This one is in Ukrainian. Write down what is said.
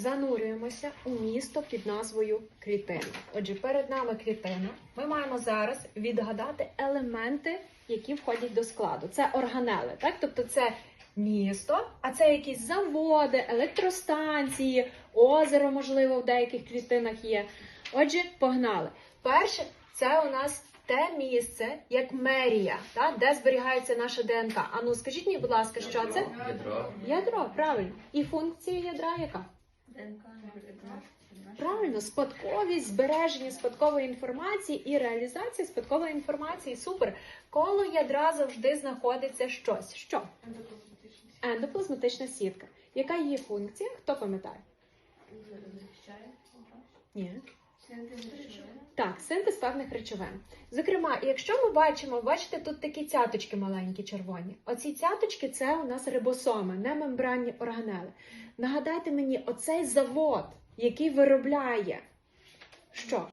занурюємося у місто під назвою клітина. Отже, перед нами клітина. Ми маємо зараз відгадати елементи, які входять до складу. Це органели, так? Тобто це місто, а це якісь заводи, електростанції, озеро, можливо, в деяких клітинах є. Отже, погнали. Перше, це у нас те місце, як мерія, так? де зберігається наша ДНК. Ану, скажіть мені, будь ласка, що це? Ядро. Ядро, правильно. І функція ядра яка? Правильно, спадковість, збереження спадкової інформації і реалізація спадкової інформації. Супер. Коло ядра завжди знаходиться щось. Що? Ендоплазматична сітка. Яка її функція? Хто пам'ятає? Ні. Так, синтез певних речовин. Зокрема, якщо ми бачимо, бачите, тут такі цяточки маленькі червоні. Оці цяточки це у нас рибосоми, не мембранні органели. Нагадайте мені, оцей завод, який виробляє що?